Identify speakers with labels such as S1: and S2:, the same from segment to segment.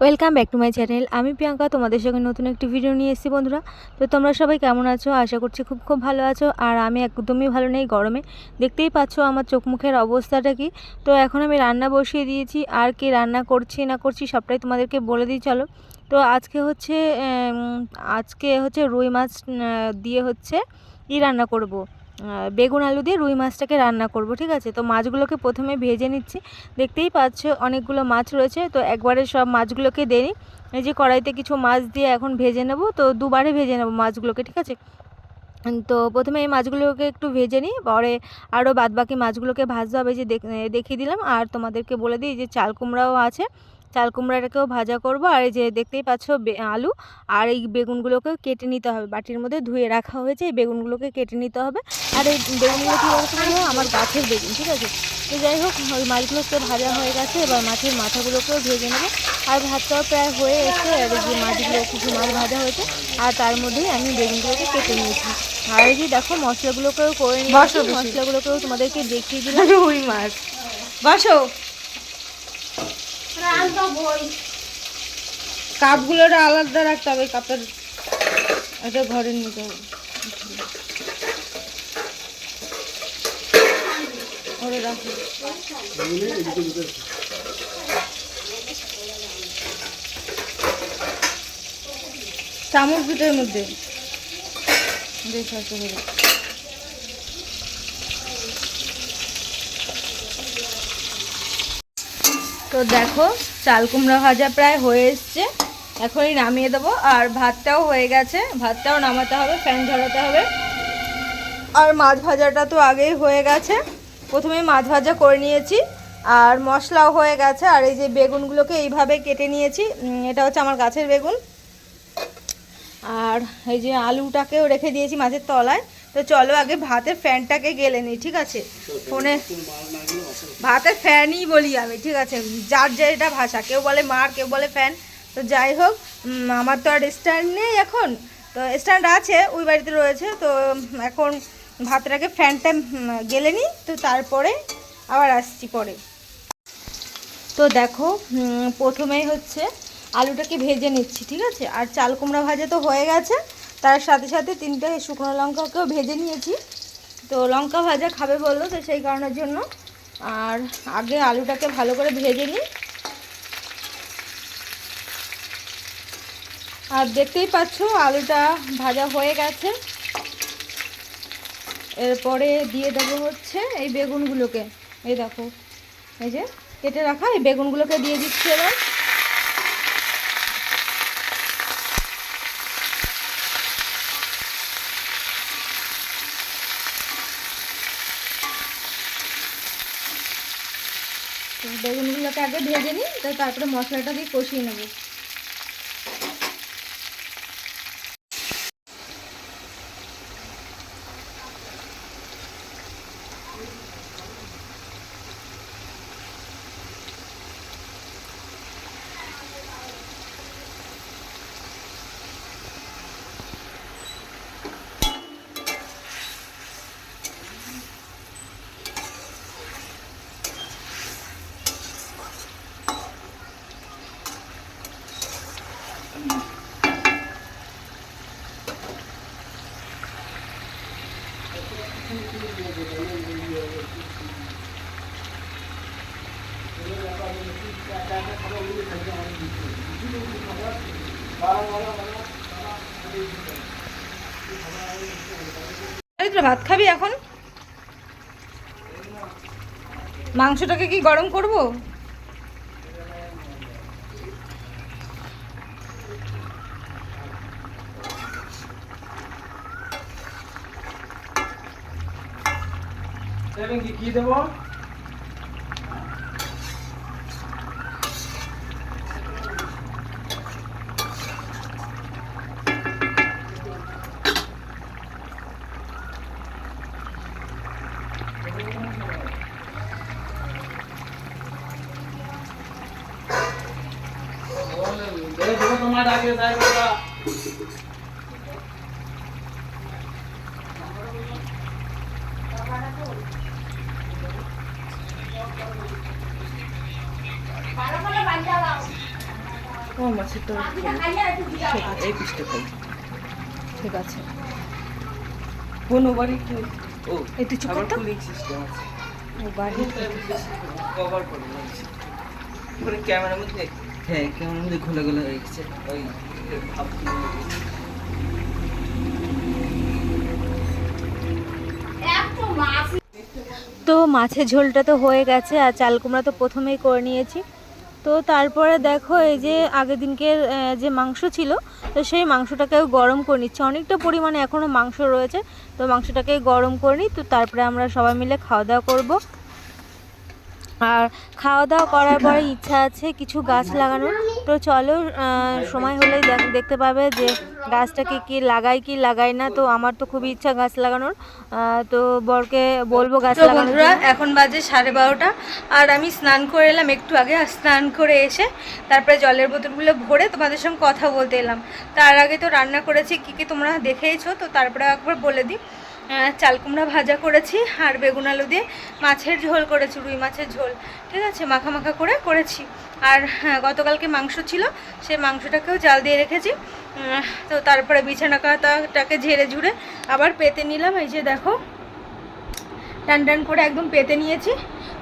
S1: Welcome back to my channel আমি প্রিয়াঙ্কা, তোমাদের সঙ্গে নতুন একটি ভিডিও নিয়ে এসেছি বন্ধুরা। তো তোমরা সবাই কেমন আছো? আশা করছি খুব খুব ভালো আছো। আর আমি একদমই ভালো নেই, গরমে। দেখতেই পাচ্ছ আমার চোখ মুখের অবস্থাটা কি? তো এখন আমি রান্না বসিয়ে দিয়েছি। আর কি রান্না করছি, না করছি সবটাই তোমাদেরকে বলে দিই, চলো। তো আজকে হচ্ছে আজকে হচ্ছে রুই মাছ দিয়ে হচ্ছে ই রান্না করব। বেগুন আলু দিয়ে রুই মাছটাকে রান্না করব, ঠিক আছে? তো মাছগুলোকে প্রথমে ভেজে নিচ্ছি। দেখতেই পাচ্ছ অনেকগুলো মাছ রয়েছে, তো একবারে সব মাছগুলোকে দেই এই যে কড়াইতে কিছু মাছ দিয়ে এখন ভেজে নেব, তো দুবারে ভেজে নেব মাছগুলোকে, ঠিক আছে? তো প্রথমে এই মাছগুলোকে একটু ভেজে নিই, পরে আরও বাদবাকি মাছগুলোকে ভাজতে হবে যে দেখিয়ে দিলাম। আর তোমাদেরকে বলে দিই যে চাল কুমড়াও আছে চাল কুমড়াটাকেও ভাজা করব আর এই যে দেখতেই পাচ্ছ আলু আর এই বেগুনগুলোকেও কেটে নিতে হবে। বাটির মধ্যে ধুয়ে রাখা হয়েছে এই বেগুনগুলোকে কেটে নিতে হবে। আর এই বেগুনগুলো কী বলতো আমার গাছের বেগুন ঠিক আছে? তো যাই হোক ওই মাছগুলো তো ভাজা হয়ে গেছে এবার মাছের মাথাগুলোকেও ভেজে নেব। আর ভাতটাও প্রায় হয়ে এসে আর এই যে মাছগুলো কিছু মাছ ভাজা হয়েছে আর তার মধ্যেই আমি বেগুনগুলোকে কেটে নিয়েছি। আর এই যে দেখো মশলাগুলোকেও করে নিয়েছি মশলাগুলোকেও তোমাদেরকে দেখিয়ে দিলাম।
S2: রুই মাছ। বসো। কাপগুলোটা আলাদা রাখতে হবে, কাপের এটা ঘরে নিতে হবে রাখো। চামচ দুটোর মধ্যে। দেখে আসতে
S1: তো দেখো চাল কুমড়া ভাজা প্রায় হয়ে এসছে। এখনই নামিয়ে দেবো। আর ভাতটাও হয়ে গেছে। ভাতটাও নামাতে হবে ফ্যান ঝরাতে হবে। আর মাছ ভাজাটা তো আগেই হয়ে গেছে। প্রথমে মাছ ভাজা করে নিয়েছি। আর মশলাও হয়ে গেছে। আর এই যে বেগুনগুলোকে এইভাবে কেটে নিয়েছি। এটা হচ্ছে আমার গাছের বেগুন। আর এই যে আলুটাকেও রেখে দিয়েছি মাছের তলায়। তো চলো আগে ভাতের ফ্যানটাকে গেলে নিই ঠিক আছে? ফোনে ভাতের ফ্যানই বলি আমি, ঠিক আছে? যার যেটা ভাষা, কেউ বলে মার, কেউ বলে ফ্যান। তো যাই হোক আমার তো আর স্ট্যান্ড নেই এখন। তো স্ট্যান্ড আছে, ওই বাড়িতে রয়েছে। তো এখন ভাতটাকে ফ্যানটা গেলে নিই, তো তারপরে আবার আসছি পরে। তো দেখো প্রথমেই হচ্ছে আলুটাকে ভেজে নিচ্ছি, ঠিক আছে? আর চাল কুমড়া ভাজা তো হয়ে গেছে। তার সাথে সাথে তিনটে শুকনো লঙ্কাকেও ভেজে নিয়েছি। তো লঙ্কা ভাজা খাবে বলল, তো সেই কারণের জন্য আর আগে আলুটাকে ভালো করে ভেজে নিই। আর দেখতেই পাচ্ছ, আলুটা ভাজা হয়ে গেছে। এরপরে দিয়ে দেবো হচ্ছে এই বেগুনগুলোকে। এই দেখো, এই যে কেটে রাখা, এই বেগুনগুলোকে দিয়ে দিচ্ছি এবার তো বেগুনগুলোকে আগে ভেজে নিই তারপরে মশলাটা দিয়ে কষিয়ে নেব। ভাত খাবি এখন? মাংসটাকে কি গরম করব?
S3: কি দেবো? দেবো তোমার আগে যাই এই পিসটা খাই।
S1: ঠিক আছে। কোনো বাড়ি
S3: ও
S1: এই তুই চুপ কর
S3: সিস্টেম আছে।
S1: ও বাড়ি
S3: কভার করে দিয়েছি ক্যামেরার মধ্যে হ্যাঁ ক্যামেরার মধ্যে ঘোলা ঘোলা হয়ে গেছে। ওই
S2: তো মাছের ঝোলটা তো হয়ে গেছে আর চাল কুমড়া তো প্রথমেই করে নিয়েছি। তো তারপরে দেখো এই যে আগের দিনকের যে মাংস ছিল, তো সেই মাংসটাকেও গরম করে নিচ্ছে। অনেকটা পরিমাণে এখনও মাংস রয়েছে, তো মাংসটাকে গরম করে নিই, তো তারপরে আমরা সবাই মিলে খাওয়া দাওয়া করব। আর খাওয়া দাওয়া করার পরে ইচ্ছা আছে কিছু গাছ লাগানোর। তো চলো সময় হলেই দেখতে পাবে যে গাছটাকে কি লাগাই কি লাগাই না। তো আমার তো খুবই ইচ্ছা গাছ লাগানোর। তো বরকে বলব গাছ
S1: বন্ধুরা এখন বাজে সাড়ে বারোটা। আর আমি স্নান করে এলাম একটু আগে আর স্নান করে এসে তারপরে জলের বোতলগুলো ভরে তোমাদের সঙ্গে কথা বলতে এলাম। তার আগে তো রান্না করেছি কী কী তোমরা দেখেইছো তো তারপরে একবার বলে দিই। চাল কুমড়া ভাজা করেছি আর বেগুন আলু দিয়ে মাছের ঝোল করেছি রুই মাছের ঝোল। ঠিক আছে মাখা মাখা করে করেছি। আর হ্যাঁ, গতকালকে মাংস ছিল সে মাংসটাকেও জাল দিয়ে রেখেছি। তো তারপরে বিছানা কাতাটাকে ঝেড়ে ঝুড়ে আবার পেতে নিলাম। এই যে দেখো টান টান করে একদম পেতে নিয়েছি।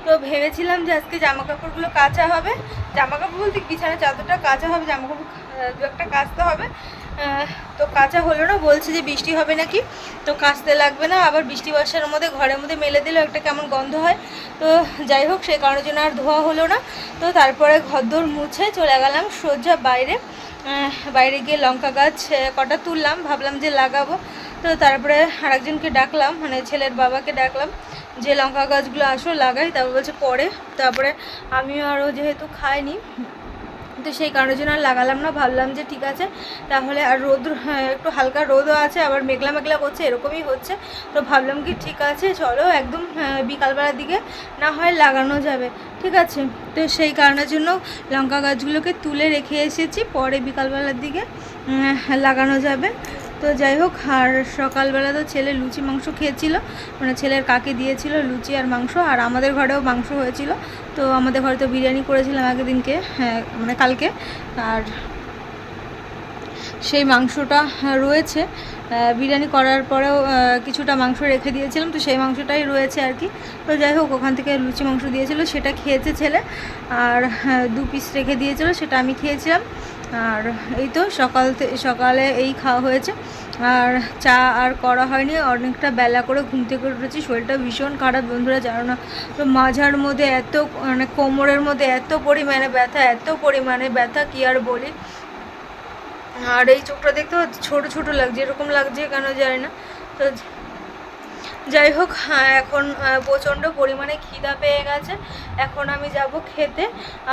S1: তো ভেবেছিলাম যে আজকে জামা কাপড়গুলো কাচা হবে। জামা কাপড় বলতে বিছানা চাদরটা কাঁচা হবে জামা কাপড় দু একটা কাচতে হবে। তো কাঁচা হলো না, বলছে যে বৃষ্টি হবে নাকি, তো কাচতে লাগবে না, আবার বৃষ্টি বর্ষার মধ্যে ঘরের মধ্যে মেলে দিলেও একটা কেমন গন্ধ হয়। তো যাই হোক সেই কারণের জন্য আর ধোয়া হলো না। তো তারপরে ঘরদোর মুছে চলে গেলাম সোজা বাইরে। বাইরে গিয়ে লঙ্কা গাছ কটা তুললাম, ভাবলাম যে লাগাবো। তো তারপরে আরেকজনকে ডাকলাম মানে ছেলের বাবাকে ডাকলাম যে লঙ্কা গাছগুলো আসো লাগাই, তারপর বলছে পরে। তারপরে আমিও আরও যেহেতু খাইনি তো সেই কারণের জন্য আর লাগালাম না ভাবলাম যে ঠিক আছে তাহলে আর রোদ হ্যাঁ, একটু হালকা রোদও আছে আবার মেঘলা মেঘলা করছে এরকমই হচ্ছে। তো ভাবলাম কি ঠিক আছে চলো একদম হ্যাঁ, বিকালবেলার দিকে না হয় লাগানো যাবে ঠিক আছে? তো সেই কারণের জন্য লঙ্কা গাছগুলোকে তুলে রেখে এসেছি পরে বিকালবেলার দিকে লাগানো যাবে। তো যাই হোক আর সকালবেলা তো ছেলে লুচি মাংস খেয়েছিল। মানে ছেলের কাকে দিয়েছিল লুচি আর মাংস আর আমাদের ঘরেও মাংস হয়েছিল। তো আমাদের ঘরে তো বিরিয়ানি করেছিলাম আগের দিনকে হ্যাঁ মানে কালকে। আর সেই মাংসটা রয়েছে। বিরিয়ানি করার পরেও কিছুটা মাংস রেখে দিয়েছিলাম তো সেই মাংসটাই রয়েছে আর কি। তো যাই হোক ওখান থেকে লুচি মাংস দিয়েছিল সেটা খেয়েছে ছেলে। আর হ্যাঁ, দু পিস রেখে দিয়েছিল সেটা আমি খেয়েছিলাম। আর এই তো সকাল সকালে এই খাওয়া হয়েছে। আর চা আর করা হয়নি, অনেকটা বেলা করে ঘুম থেকে উঠেছি, শরীরটা ভীষণ খারাপ বন্ধুরা, জানো না। তো মাঝার মধ্যে এত মানে কোমরের মধ্যে এত পরিমাণে ব্যথা, এত পরিমাণে ব্যথা, কি আর বলি। আর এই চোখটা দেখতে ছোট ছোট লাগছে, এরকম লাগছে কেন জানি না। তো যাই হোক হ্যাঁ, এখন প্রচণ্ড পরিমাণে খিদা পেয়ে গেছে। এখন আমি যাব খেতে।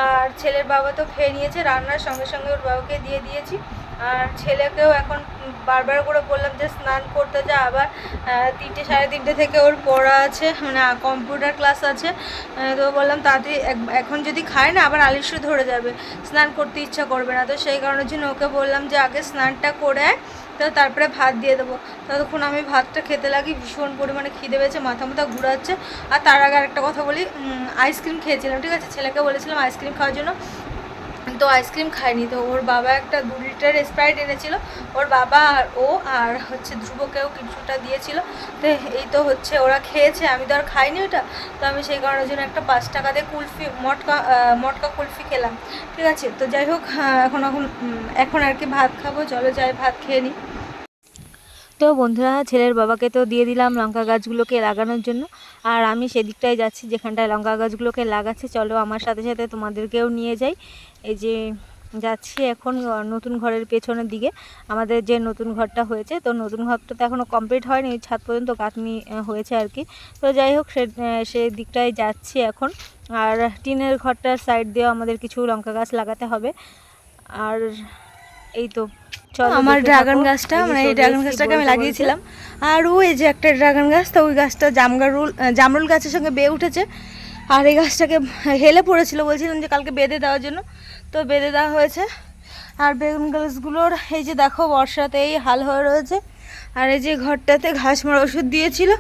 S1: আর ছেলের বাবা তো খেয়ে নিয়েছে রান্নার সঙ্গে সঙ্গে ওর বাবাকে দিয়ে দিয়েছি। আর ছেলেকেও এখন বারবার করে বললাম যে স্নান করতে যা আবার তিনটে সাড়ে তিনটে থেকে ওর পড়া আছে মানে কম্পিউটার ক্লাস আছে। তো বললাম তাড়াতাড়ি এখন যদি খায় না আবার আলিস্যু ধরে যাবে। স্নান করতে ইচ্ছা করবে না। তো সেই কারণের জন্য ওকে বললাম যে আগে স্নানটা করে আয় তো তারপরে ভাত দিয়ে দেবো। ততক্ষণ আমি ভাতটা খেতে লাগি, ভীষণ পরিমাণে খিদে পেয়েছে, মাথা মাথা ঘুরাচ্ছে। আর তার আগে আরেকটা কথা বলি আইসক্রিম খেয়েছিলাম, ঠিক আছে? ছেলেকে বলেছিলাম আইসক্রিম খাওয়ার জন্য। তো আইসক্রিম খায়নি। তো ওর বাবা একটা দু লিটার স্প্রাইট এনেছিল। ওর বাবা আর ও আর হচ্ছে ধ্রুবকেও কিছুটা দিয়েছিল। তো এই তো হচ্ছে ওরা খেয়েছে। আমি তো আর খাইনি ওটা। তো আমি সেই কারণের জন্য একটা পাঁচ টাকা দিয়ে কুলফি, মটকা মটকা কুলফি খেলাম। ঠিক আছে? তো যাই হোক এখন এখন এখন আর কি ভাত খাব। চলো যাই, ভাত খেয়ে নিই
S2: তো বন্ধুরা ছেলের বাবাকে তো দিয়ে দিলাম লঙ্কা গাছগুলোকে লাগানোর জন্য। আর আমি সেদিকটায় যাচ্ছি যেখানটায় লঙ্কা গাছগুলোকে লাগাচ্ছি। চলো আমার সাথে সাথে তোমাদেরকেও নিয়ে যাই। এই যে যাচ্ছি এখন নতুন ঘরের পেছনের দিকে। আমাদের যে নতুন ঘরটা হয়েছে তো নতুন ঘরটা তো এখনও কমপ্লিট হয়নি ছাদ পর্যন্ত গাঁথনি হয়েছে আর কি। তো যাই হোক সে আহ, সেই দিকটায় যাচ্ছি এখন। আর টিনের ঘরটার সাইড দিয়েও আমাদের কিছু লঙ্কা গাছ লাগাতে হবে। আর এই তো
S1: আমার ড্রাগন গাছটা মানে এই ড্রাগন গাছটাকে আমি। লাগিয়েছিলাম। আর ওই যে একটা ড্রাগন গাছ তো ওই গাছটা জামগারুল জামরুল গাছের সঙ্গে বেয়ে উঠেছে। আর এই গাছটাকে হেলে পড়েছিল বলছিলাম যে কালকে বেঁধে দেওয়ার জন্য। তো বেঁধে দেওয়া হয়েছে। আর বেগুন গাছগুলোর এই যে দেখো বর্ষাতে এই হাল হয়ে রয়েছে। আর এই যে ঘরটাতে ঘাস মারা ওষুধ দিয়েছিল।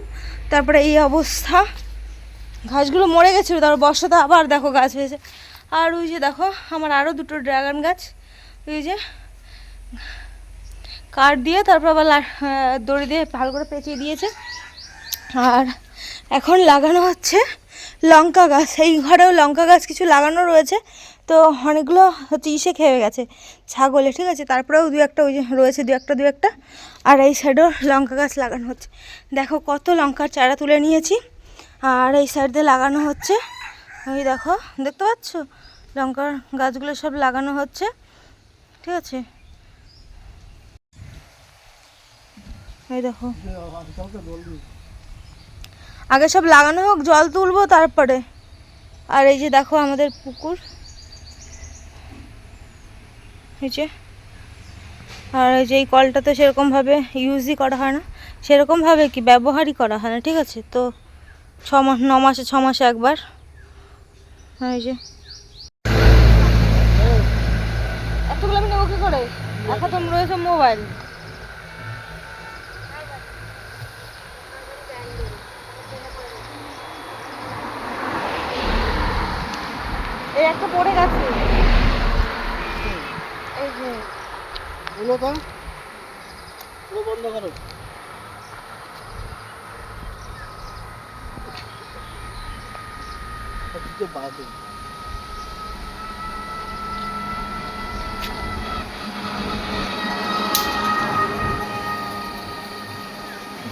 S1: তারপরে এই অবস্থা। ঘাসগুলো মরে গেছিল তারপর বর্ষাতে আবার দেখো গাছ হয়েছে। আর ওই যে দেখো আমার আরও দুটো ড্রাগন গাছ। ওই যে কাঠ দিয়ে তারপর আবার দড়ি দিয়ে ভালো করে পেঁচিয়ে দিয়েছে। আর এখন লাগানো হচ্ছে লঙ্কা গাছ। এই ঘরেও লঙ্কা গাছ কিছু লাগানো রয়েছে। তো অনেকগুলো হচ্ছে ইসে খেয়ে গেছে, ছাগলে, ঠিক আছে? তারপরেও দু একটা ওই রয়েছে, দু একটা দু একটা। আর এই সাইডেও লঙ্কা গাছ লাগানো হচ্ছে। দেখো কত লঙ্কার চারা তুলে নিয়েছি। আর এই সাইড দিয়ে লাগানো হচ্ছে ওই দেখো, দেখতে পাচ্ছ? লঙ্কার গাছগুলো সব লাগানো হচ্ছে, ঠিক আছে? এই দেখো। আগে সব লাগানো হোক, জল তুলবো তারপরে। আর এই যে দেখো আমাদের পুকুর। এই যে। আর এই যে এই কলটা তো সেরকমভাবে ইউজই করা হয় না। সেরকমভাবে কি ব্যবহারই করা হয় না, ঠিক আছে? তো ছ মাস ন মাসে, ছ মাসে একবার। এই যে। এতগুলো আমি করে? এখন রয়েছে মোবাইল। এই একটা পড়ে গেছে। এই যে।
S4: বলো তো। পুরো বন্ধ করো। সবকিছু বাদে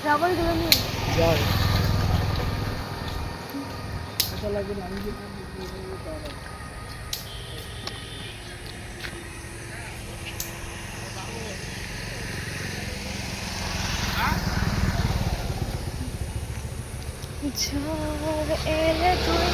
S1: যাবই দিলে
S4: যাও। এটা লাগে না আমি যে
S1: ঝড় এলে তুই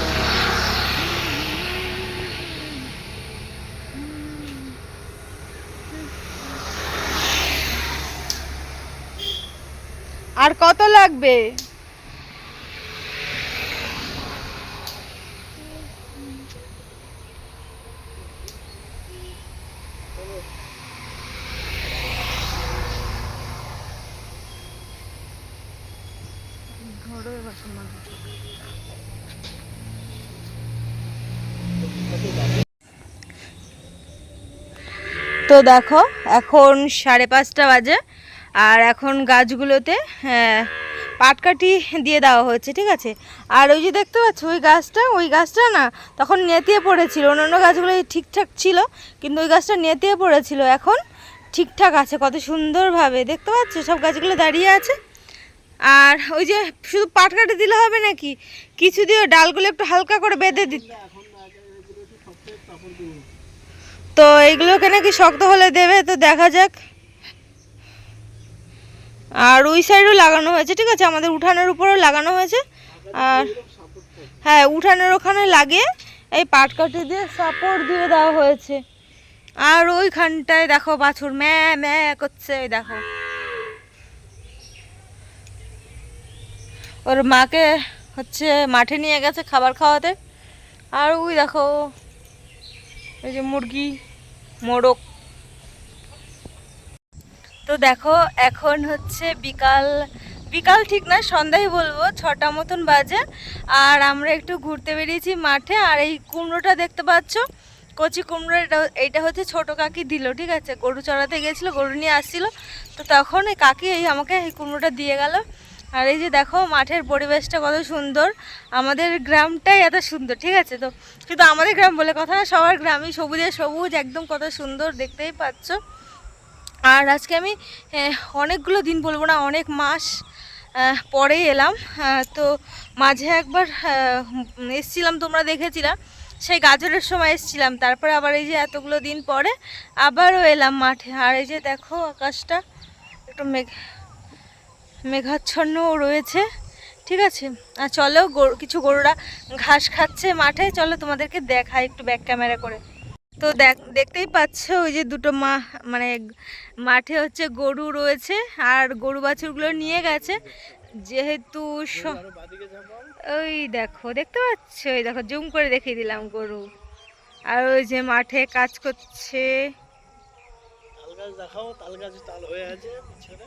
S1: আর কত লাগবে? তো দেখো এখন সাড়ে পাঁচটা বাজে। আর এখন গাছগুলোতে হ্যাঁ, পাটকাঠি দিয়ে দেওয়া হচ্ছে ঠিক আছে? আর ওই যে দেখতে পাচ্ছ ওই গাছটা ওই গাছটা না তখন নেতিয়ে পড়েছিল। অন্যান্য গাছগুলো ঠিকঠাক ছিল কিন্তু ওই গাছটা নেতিয়ে পড়েছিল। এখন ঠিকঠাক আছে কত সুন্দরভাবে দেখতে পাচ্ছ? সব গাছগুলো দাঁড়িয়ে আছে। আর ওই যে শুধু পাটকাঠি দিলে হবে নাকি? কিছু দিয়ে ডালগুলো একটু হালকা করে বেঁধে দিতে তো এইগুলোকে নাকি শক্ত হলে দেবে তো দেখা যাক। আর ওই সাইডও লাগানো হয়েছে, ঠিক আছে? আমাদের উঠানের উপরেও লাগানো হয়েছে। আর হ্যাঁ উঠানের ওখানে লাগে এই পাটকাঠি দিয়ে সাপোর্ট দিয়ে দেওয়া হয়েছে। আর ওইখানটায় দেখো বাছুর ম্যা ম্যা করছে ওই দেখো। ওর মাকে হচ্ছে মাঠে নিয়ে গেছে খাবার খাওয়াতে। আর ওই দেখো, এই যে মুরগি, মোরগ। তো দেখো, এখন হচ্ছে বিকাল বিকাল ঠিক না, সন্ধ্যায় বলব, ছটা মতন বাজে। আর আমরা একটু ঘুরতে বেরিয়েছি মাঠে, আর এই কুমড়োটা দেখতে পাচ্ছ? কচি কুমড়ো, এটা এইটা হচ্ছে ছোট কাকি দিল, ঠিক আছে? গরু চড়াতে গেছিল, গরু নিয়ে আসছিল। তো তখন এই কাকি এই আমাকে এই কুমড়োটা দিয়ে গেল। আর এই যে দেখো, মাঠের পরিবেশটা কত সুন্দর। আমাদের গ্রামটাই এত সুন্দর, ঠিক আছে? তো, কিন্তু আমাদের গ্রাম বলে কথা না, সবার গ্রামই সবুজে সবুজ, একদম কত সুন্দর, দেখতেই পাচ্ছ। আর আজকে আমি অনেকগুলো দিন বলব না, অনেক মাস পরে এলাম তো মাঝে একবার এসছিলাম তোমরা দেখেছিলাম সেই গাজরের সময় এসছিলাম, তারপরে আবার এই যে এতগুলো দিন পরে আবারও এলাম মাঠে, আর এই যে দেখো আকাশটা, একটু মেঘ, মেঘাচ্ছন্নও রয়েছে, ঠিক আছে? আর চলো কিছু গরুরা ঘাস খাচ্ছে মাঠে, চলো তোমাদেরকে দেখাই একটু ব্যাক ক্যামেরা করে। তো দেখ, দেখতেই পাচ্ছ ওই যে দুটো মা মানে মাঠে হচ্ছে গরু রয়েছে আর গরু বাছুরগুলো নিয়ে গেছে। যেহেতু ওই দেখো, দেখতে পাচ্ছ? ওই দেখো, জুম করে দেখিয়ে দিলাম গরু। আর ওই যে মাঠে কাজ করছে।
S4: তাল হয়ে আছে, পিছনে।